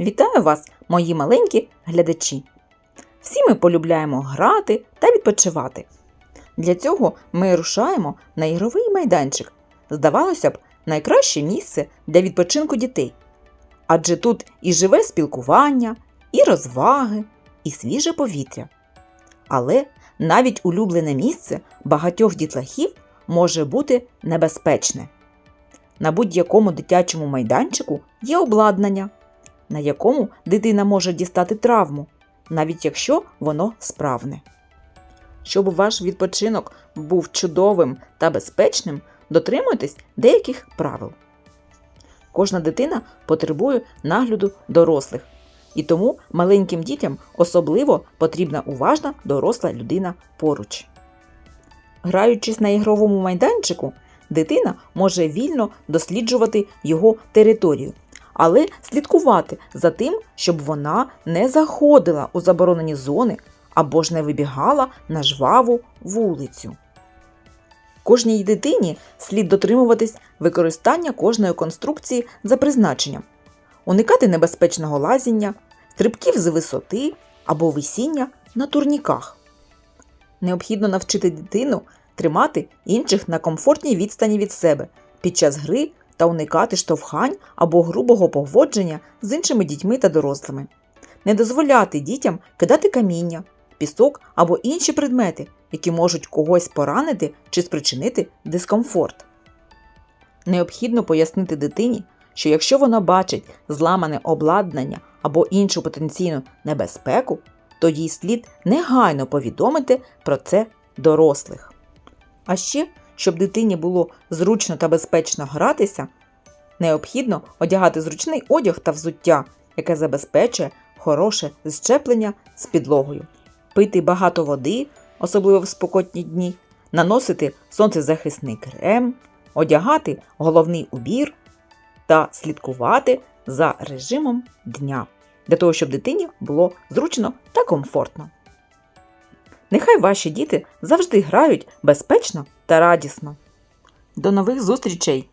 Вітаю вас, мої маленькі глядачі! Всі ми полюбляємо грати та відпочивати. Для цього ми рушаємо на ігровий майданчик. Здавалося б, найкраще місце для відпочинку дітей. Адже тут і живе спілкування, і розваги, і свіже повітря. Але навіть улюблене місце багатьох дітлахів може бути небезпечне. На будь-якому дитячому майданчику є обладнання, на якому дитина може дістати травму, навіть якщо воно справне. Щоб ваш відпочинок був чудовим та безпечним, дотримуйтесь деяких правил. Кожна дитина потребує нагляду дорослих, і тому маленьким дітям особливо потрібна уважна доросла людина поруч. Граючись на ігровому майданчику, дитина може вільно досліджувати його територію, але слідкувати за тим, щоб вона не заходила у заборонені зони або ж не вибігала на жваву вулицю. Кожній дитині слід дотримуватись використання кожної конструкції за призначенням, уникати небезпечного лазіння, стрибків з висоти або висіння на турніках. Необхідно навчити дитину тримати інших на комфортній відстані від себе під час гри та уникати штовхань або грубого поводження з іншими дітьми та дорослими. Не дозволяти дітям кидати каміння, пісок або інші предмети, які можуть когось поранити чи спричинити дискомфорт. Необхідно пояснити дитині, що якщо вона бачить зламане обладнання або іншу потенційну небезпеку, то їй слід негайно повідомити про це дорослих. А ще, щоб дитині було зручно та безпечно гратися, необхідно одягати зручний одяг та взуття, яке забезпечує хороше зчеплення з підлогою, пити багато води, особливо в спекотні дні, наносити сонцезахисний крем, одягати головний убір та слідкувати за режимом дня, для того, щоб дитині було зручно та комфортно. Нехай ваші діти завжди грають безпечно та радісно. До нових зустрічей!